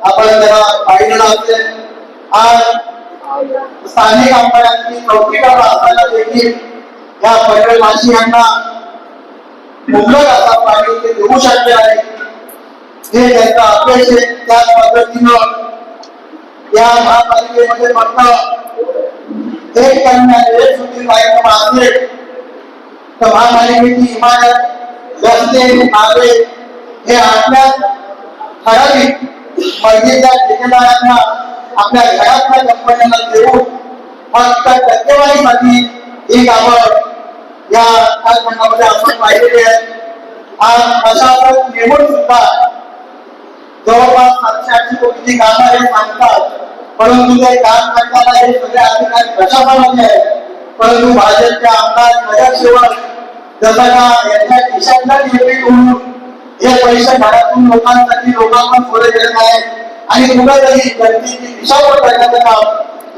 आपण त्याला पाहिलं असेल आज स्थानिक आमदारांची चौकीदार असताना देखील या पटेल माशी यांना मुबलक असा पाणी ते देऊ शकले आहे. हे त्यांचा अपेक्ष आहे. त्याच पद्धतीनं या महापालिकेमध्ये फक्त एक कन्या एक सुधी कार्यक्रम असेल तर महापालिकेची इमारत रस्ते नावे हे आपल्याच ठराविक मर्जीच्या ठेकेदारांना आपल्या घरातल्या कंपन्यांना देऊन फक्त टक्केवारीसाठी ही कामं या कालखंडामध्ये आपण पाहिलेली आहेत. आज प्रशासन सुद्धा जवळपास सातशे आठशे कोटीची कामं हे सांगतात परंतु ते काम करताना हे सगळे अधिकारी प्रशासनाचे आहेत. परंतु भाजपचे आमदार नगरसेवक जसं का यांच्या खिशातला निर्णय होऊन हे पैसे घरातून लोकांसाठी लोकांना पुढे देत नाही. आणि कुठेतरी जनतेची दिशाभूल करण्याचं काम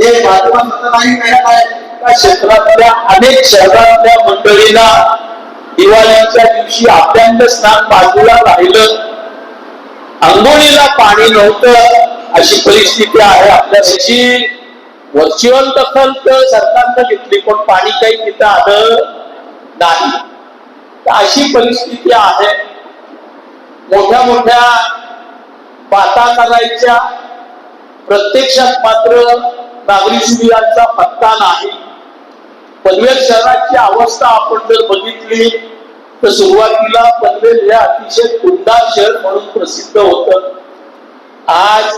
हे भाजप स्वतः नाही करत आहे. त्या क्षेत्रातल्या अनेक शहरातल्या मंडळीला दिवाळीच्या दिवशी अभ्यंग स्नान बाजूला राहिलं. अंघोळीला पाणी नव्हतं. अशी परिस्थिती आहे आपल्या त्याची व्हर्च्युअल दखल तर सरकारनं घेतली पण पाणी काही तिथं आलं नाही. अशी परिस्थिती आहे. मोठ्या मोठ्या बाता करायच्या. प्रत्यक्षात मात्र नागरी सुविधांचा पत्ता नाही. पनवेल शहराची अवस्था आपण जर बघितली तर सुरुवातीला पनवेल हे अतिशय कुंडार शहर म्हणून प्रसिद्ध होत. आज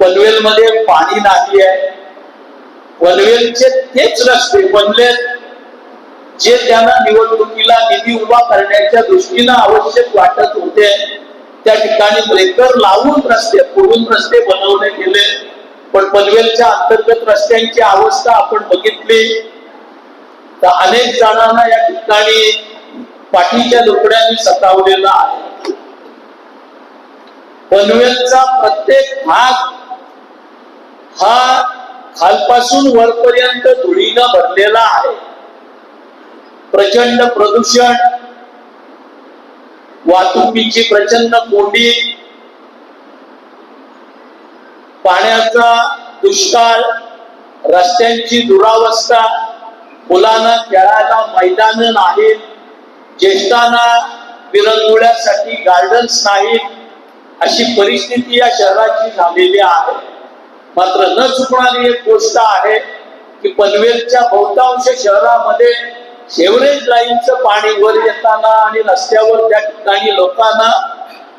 पनवेलमध्ये पाणी नाही आहे पनवेलचे तेच रस्ते पनवेल जे त्यांना निवडणुकीला निधी उभा करण्याच्या दृष्टीनं आवश्यक वाटत होते त्या ठिकाणी ब्रेकर लावून रस्ते पुरून रस्ते बनवले गेले. पण पनवेलच्या अंतर्गत रस्त्यांची अवस्था आपण बघितली. तर अनेक जणांना या ठिकाणी पाठीच्या दुकड्यांनी सतावलेला आहे. पनवेलचा प्रत्येक भाग हा खालपासून वरपर्यंत धुळीनं भरलेला आहे. प्रचंड प्रदूषण वाहतुकीची प्रचंड कोंडी पाण्याचा दुष्काळ रस्त्यांची दुरावस्था मुलांना खेळायला मैदान नाहीत ज्येष्ठांना विरंगुळ्यासाठी गार्डन्स नाहीत अशी परिस्थिती या शहराची झालेली आहे. मात्र न चुकणारी एक गोष्ट आहे की पनवेलच्या बहुतांश शहरामध्ये शेवरेज लाईनचं पाणी वर येताना आणि रस्त्यावर त्या ठिकाणी लोकांना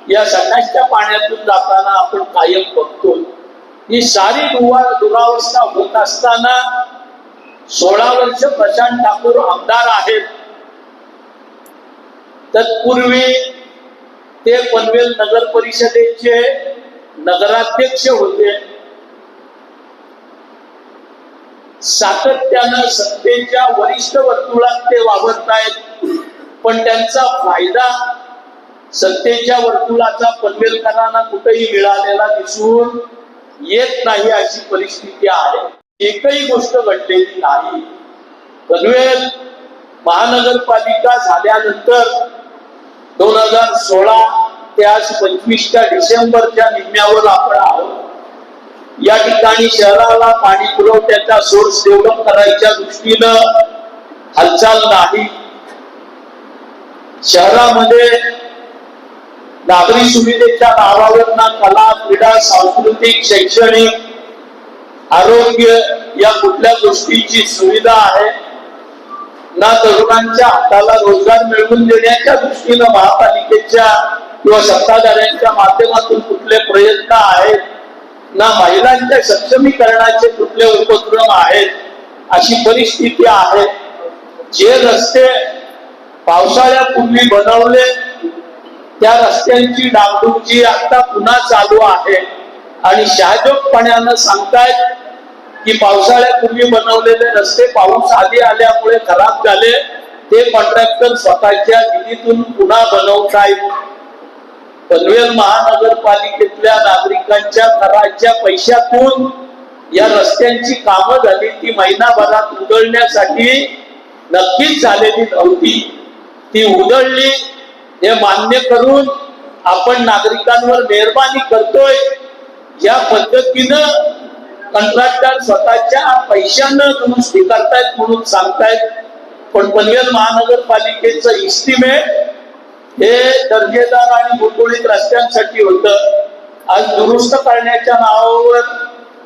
या सकाळच्या पाण्यातून जाताना आपण कायम बघतो. ही सारी दुवा दुरावस्था होत असताना सोळा वर्ष प्रशांत ठाकूर आमदार आहेत. तत्पूर्वी ते पनवेल नगर परिषदेचे नगराध्यक्ष होते. सातत्यानं सत्तेच्या वरिष्ठ वर्तुळात ते वावरत आहेत. पण त्यांचा फायदा सत्तेच्या वर्तुळाचा पनवेलकरांना कुठेही मिळालेला दिसून येत नाही अशी परिस्थिती आहे. एकही गोष्ट घडलेली नाही. पनवेल महानगरपालिका झाल्यानंतर दोन हजार सोळा ते आज पंचवीसच्या डिसेंबरच्या निम्म्यावर आपण आहोत. या ठिकाणी शहराला पाणी पुरवठ्याचा सोर्स डेव्हलप करायच्या दृष्टीनं हालचाल नाही. शहरामध्ये नागरी सुविधेच्या नावावर ना कला क्रीडा सांस्कृतिक शैक्षणिक आरोग्य या कुठल्या गोष्टीची सुविधा आहे ना तरुणांच्या हाताला रोजगार मिळवून देण्याच्या दृष्टीनं महापालिकेच्या किंवा सत्ताधाऱ्यांच्या माध्यमातून कुठले प्रयत्न आहेत ना महिलांच्या सक्षमीकरणाचे कुठले उपक्रम आहेत? अशी परिस्थिती आहे. जे रस्ते पावसाळ्यापूर्वी बनवले त्या रस्त्यांची डागडुजी आता पुन्हा चालू आहे. आणि शहाजोगपणानं सांगतायत की पावसाळ्यापूर्वी बनवलेले रस्ते पाऊस आधी आल्यामुळे खराब झाले. ते कॉन्ट्रॅक्टर स्वतःच्या निधीतून पुन्हा बनवतायत. पनवेल महानगरपालिकेतल्या नागरिकांच्या घराच्या पैशातून या रस्त्यांची कामं झाली. ती महिनाभरात उधळण्यासाठी नक्कीच झालेली नव्हती. ती उधळली. हे मान्य करून आपण नागरिकांवर मेहरबानी करतोय. या पद्धतीनं कंत्राटदार स्वतःच्या पैशानं दुरुस्ती करतायत म्हणून सांगतायत. पण पनवेल महानगरपालिकेचं इस्टिमेट हे दर्जेदार आणि गुळगुळीत रस्त्यांसाठी होत. आज दुरुस्त करण्याच्या नावावर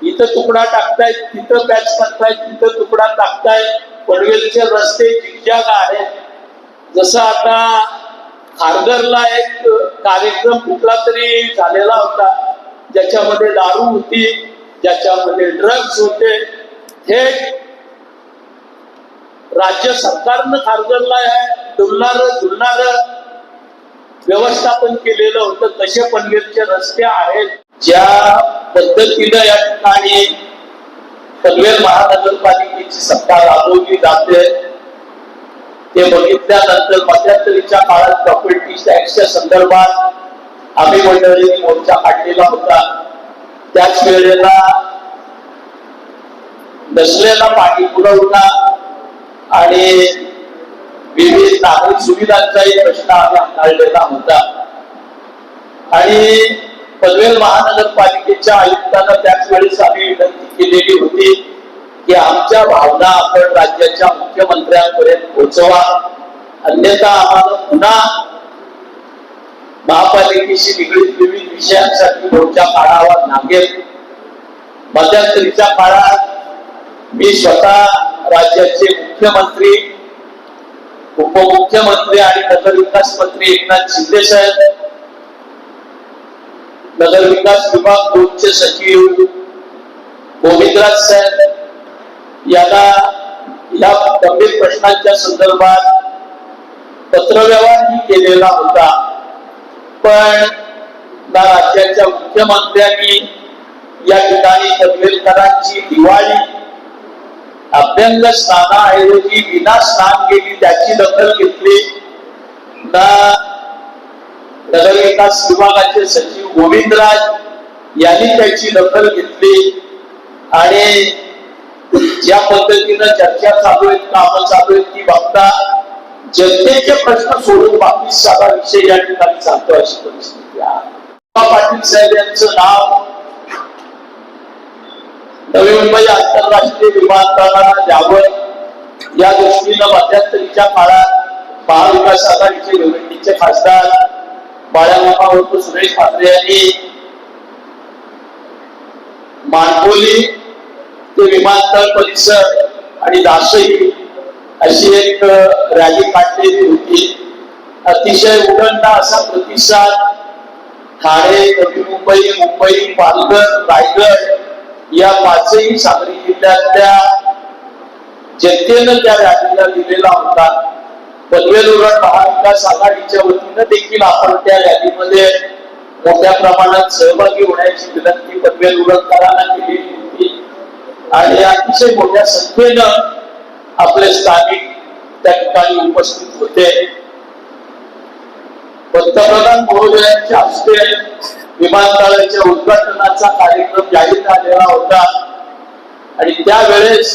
इथं तुकडा टाकतायत तिथं पॅच करतायत तिथं तुकडा टाकताय पनवेलचे रस्ते जिगजाग आहेत. जसं आता खारघरला एक कार्यक्रम कुठला तरी झालेला होता ज्याच्यामध्ये दारू होती ज्याच्यामध्ये ड्रग्ज होते. हे राज्य सरकारनं खारघरला डुलणार झुलणार. व्यवस्थापन केलेलं होतं. तसे पनवेलचे रस्ते आहेत ज्या पद्धतीनं या ठिकाणी पनवेल महानगरपालिकेची सत्ता राबवली जाते. ते बघितल्यानंतर मध्यंतरीच्या काळात प्रॉपर्टी टॅक्सच्या संदर्भात आम्ही मंडळींनी मोर्चा काढलेला होता. त्याच वेळेला नसलेला पाणी पुरवठा आणि विविध नागरिक सुविधांचाही प्रश्न आम्ही हाताळलेला होता. आणि पनवेल महानगरपालिकेच्या आयुक्तांना त्याच वेळेस आम्ही विनंती केलेली होती की आमच्या भावना आपण राज्याच्या मुख्यमंत्र्यांपर्यंत पोहोचवा. अन्यथा आम्हाला पुन्हा महापालिकेशी निगडीत विविध विषयांसाठी मोर्चा काढावा लागेल. मध्यंतरीच्या काळात मी स्वतः राज्याचे मुख्यमंत्री उपमुख्यमंत्री आणि नगरविकास मंत्री एकनाथ शिंदे साहेब नगरविकास विभाग दोनचे सचिव गोविंदराज साहेब यांना या गंभीर प्रश्नांच्या संदर्भात पत्रव्यवहारही केलेला होता. पण ना राज्याच्या मुख्यमंत्र्यांनी या ठिकाणी पनवेलकरांची दिवाळी अभ्यंग स्नानाऐवजी विना स्नान केली त्याची दखल घेतली. ना नगरविकास विभागाचे सचिव गोविंदराज यांनी त्याची दखल घेतली. आणि ज्या पद्धतीनं चर्चा चालू आहेत कामं चालू आहेत ती बघता जनतेचे प्रश्न सोडून बाकी सगळा विषय या ठिकाणी चालतो अशी परिस्थिती आहे. पाटील साहेब यांचं नाव मुंबई आंतरराष्ट्रीय विमानतळाला द्यावं या दृष्टीनं मध्यंतरीच्या काळात महाविकास आघाडीचे निवडणुकीचे खासदार बाळामामा उर्फ सुरेश ठाकरे यांनी मानकोली ते विमानतळ परिसर आणि दासई अशी एक रॅली काढलेली होती. अतिशय उदंड असा प्रतिसाद ठाणे नवी मुंबई मुंबई पालघर रायगड या पाचही सागरी जिल्ह्यातल्या जनतेनं त्या रॅलीला दिलेला होता. पनवेल उरण महाविकास आघाडीच्या वतीनं देखील आपण त्या रॅलीमध्ये मोठ्या प्रमाणात सहभागी होण्याची विनंती पनवेल उरणकरांना केलेली होती. आणि अतिशय मोठ्या संख्येनं आपले स्थानिक त्या ठिकाणी उपस्थित होते. पंतप्रधान महोदयांच्या हस्ते विमानतळाच्या उद्घाटनाचा कार्यक्रम जाहीर झालेला होता. आणि त्यावेळेस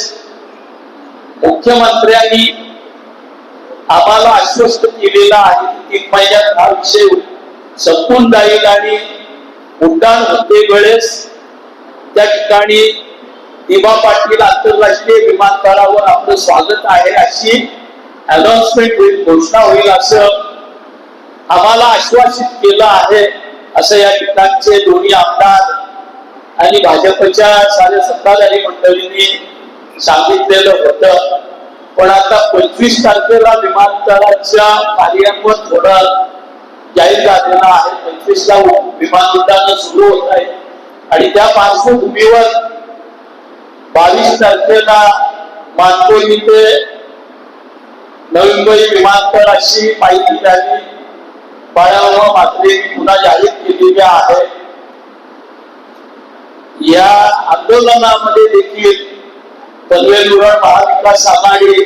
मुख्यमंत्र्यांनी आम्हाला आश्वस्त केलेला आहे की तीन महिन्यात हा विषय संपून जाईल आणि उड्डाण होते वेळेस त्या ठिकाणी दिवा पाटील आंतरराष्ट्रीय विमानतळावर आपलं स्वागत आहे अशी अनाउन्समेंट होईल घोषणा होईल असं आम्हाला आश्वासित केलं आहे. असं या ठिकाणचे दोन्ही आमदार आणि भाजपच्या साऱ्या सत्ताधारी मंडळींनी सांगितलेलं होतं. पण आता पंचवीस तारखेला विमानतळाच्या कार्यांवर थोडं जाहीर झालेलं आहे. पंचवीसला विमान सुरू होत आहे. आणि त्या पार्श्वभूमीवर बावीस तारखेला मानकोली ते नवी मुंबई विमानतळ अशी माहिती त्यांनी बाळावा मात्रे पुन्हा जाहीर केलेली आहेत. या आंदोलनामध्ये देखील पनवेल महाविकास आघाडी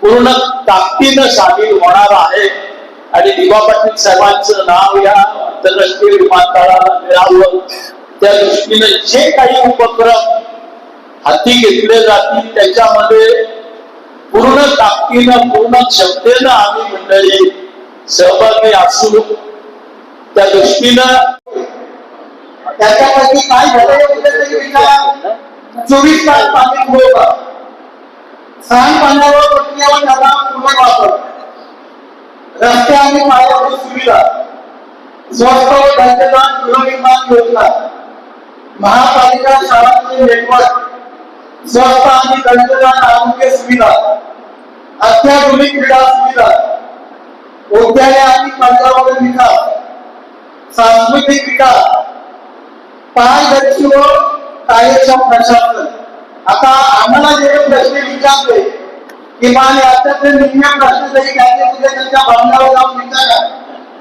पूर्ण ताकदीनं सामील होणार आहे. आणि दिवा पाटील साहेबांचं नाव या आंतरराष्ट्रीय विमानतळाला मिळावं. त्या दृष्टीनं जे काही उपक्रम हाती घेतले जातील त्याच्यामध्ये पूर्ण ताकदीनं पूर्ण क्षमतेनं आम्ही मंडळी सहभागी असू. त्या दृष्टीनं काय चोवीस तास पाणी प्रक्रियावर त्याला रस्ते आणि पायाभूत सुविधा. स्वस्त व दर्जेदार गृहनिर्माण योजना. महापालिका शाळांचे नेटवर्क स्वस्त आणि दर्जेदार आरोग्य सुविधा. अत्याधुनिक क्रीडा सुविधा. उद्याने आणि विकास सांस्कृतिक विकास. पारदर्शी व कार्यक्षम प्रशासन आता आम्हाला जे प्रश्न विचारले किमान याच्यातले निम्म्या प्रश्न जरी काय तुझ्या त्यांच्या भावनावर जाऊन विचारा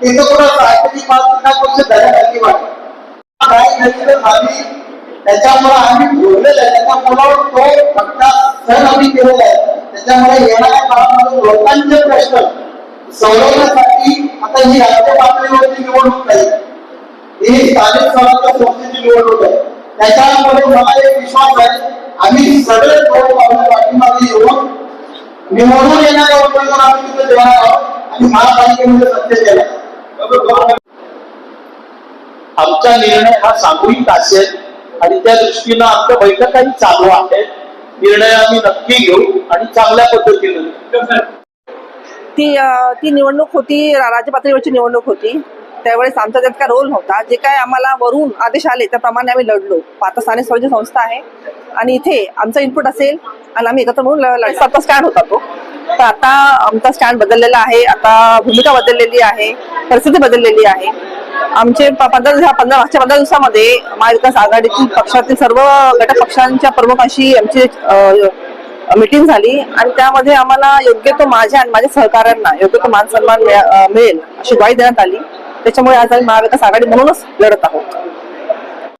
तिथं कुठं साहित्यिक पात्रतापेक्षा धऱ्यासाठी वाटत काय झाली झाली त्याच्यामुळे आम्ही बोललेलं आहे. त्याच्यामुळे तो फक्त सण आम्ही केलेला आहे. त्याच्यामुळे येणाऱ्या काळामध्ये लोकांचे प्रश्न सोडवण्यासाठी आता ही राज्य पातळीवरची निवडणूक नाही. ही स्थानिक स्वराज्य संस्थेची निवडणूक आहे. त्याच्यामध्ये मला एक विश्वास आहे आम्ही सगळे दोन पावले पाठीमागे येऊन निवडून येणाऱ्या उमेदवार आम्ही तिथे देणार आहोत आणि महापालिकेमध्ये सत्य देणार आमचा निर्णय हा सामूहिक असेल आणि त्या दृष्टीनं आमच्या बैठकाही चालू आहेत. निर्णय आम्ही नक्की घेऊ आणि चांगल्या पद्धतीने. घेऊ. ती ती निवडणूक होती रा- राज्य पातळीवरची निवडणूक होती. त्यावेळेस आमचा त्यात काय रोल नव्हता. जे काय आम्हाला वरून आदेश आले त्याप्रमाणे आम्ही लढलो. आता स्थानिक स्वराज्य संस्था आहे. आणि इथे आमचा इनपुट असेल आणि आम्ही एकत्र म्हणून ल- स्टँड होता तो. तर आता आमचा स्टँड बदललेला आहे. आता भूमिका बदललेली आहे. परिस्थिती बदललेली आहे. आमचे प- पंधरा दिवसा पंधरा मागच्या पंधरा दिवसामध्ये महाविकास आघाडीतील पक्षातील सर्व घटक पक्षांच्या प्रमुखांशी आमचे मीटिंग झाली आणि त्यामध्ये आम्हाला योग्य तो माझ्या आणि माझ्या सहकाऱ्यांना योग्य तो मान सन्मान मिळेल अशी ग्वाही देण्यात आली. त्याच्यामुळे आज आम्ही महाविकास आघाडी म्हणूनच लढत आहोत.